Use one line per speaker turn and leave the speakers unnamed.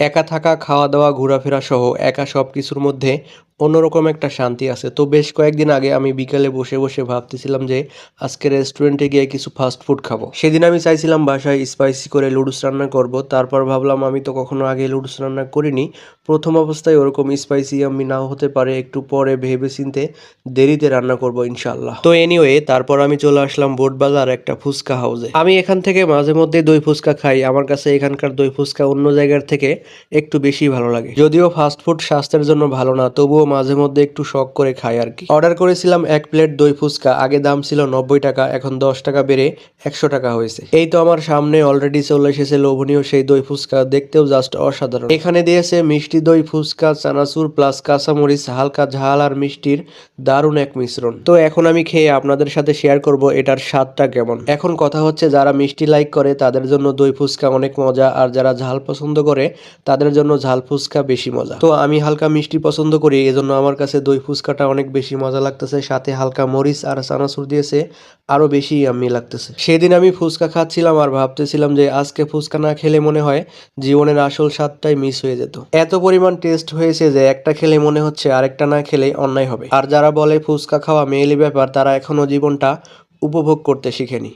একা থাকা খাওয়া দাওয়া ঘোরাফেরা সহ একা সব কিছুর মধ্যে অন্যরকম একটা শান্তি আছে। তো বেশ কয়েকদিন আগে আমি বিকালে বসে বসে ভাবতেছিলাম যে আজকে রেস্টুরেন্টে গিয়ে কিছু ফাস্ট ফুড খাব। সেদিন আমি চাইছিলাম বাসায় স্পাইসি করে লুডুস রান্না করব। তারপর ভাবলাম আমি তো কখনো আগে লুডুস রান্না করিনি। প্রথম অবস্থায় ওরকম স্পাইসি আমি নাও হতে পারে, একটু পরে ভেবে চিনতে দেরিতে রান্না করব ইনশাল্লাহ তো এনিওয়ে তারপর আমি চলে আসলাম বোটবাজার একটা ফুচকা হাউসে আমি এখান থেকে মাঝে মধ্যে দই ফুচকা খাই। আমার কাছে এখানকার দই ফুচকা অন্য জায়গার থেকে একটু বেশি ভালো লাগে। যদিও ফাস্ট ফুড স্বাস্থ্যের জন্য ভালো না, তবুও মাঝে মধ্যে একটু শখ করে খাই আর কি। অর্ডার করেছিলাম এক প্লেট দই ফুচকা, আগে দাম ছিল নব্বই টাকা, এখন দশ টাকা বেড়ে একশো টাকা হয়েছে। এই তো আমার সামনে অলরেডি চলে এসেছে লোভনীয় সেই দই ফুচকা, দেখতেও জাস্ট অসাধারণ। এখানে দিয়েছে মিষ্টি দই ফুচকা, চানাচুর প্লাস কাঁচামরিচ, হালকা ঝাল আর মিষ্টির দারুণ এক মিশ্রণ। তো এখন আমি খেয়ে আপনাদের সাথে শেয়ার করব এটার স্বাদটা কেমন। এখন কথা হচ্ছে যারা মিষ্টি লাইক করে, তাদের জন্য দই ফুচকা অনেক মজা, আর যারা ঝাল পছন্দ করে, তাদের জন্য ঝাল ফুচকা বেশি মজা। তো আমি হালকা মিষ্টি পছন্দ করি এজন্য আমার কাছে দই ফুচকাটা অনেক বেশি মজা লাগতেছে, সাথে হালকা মরিচ আর চানাচুর দিয়েছে, আরও বেশি আমি লাগতেছে। সেদিন আমি ফুচকা খাচ্ছিলাম আর ভাবতেছিলাম যে আজকে ফুচকা না খেলে মনে হয় জীবনের আসল স্বাদটাই মিস হয়ে যেত। এত পরিমাণ টেস্ট হয়েছে যে একটা খেলে মনে হচ্ছে আরেকটা না খেলে অন্যায় হবে। আর যারা বলে ফুচকা খাওয়া মেয়েলি ব্যাপার, তারা এখনও জীবনটা উপভোগ করতে শিখেনি।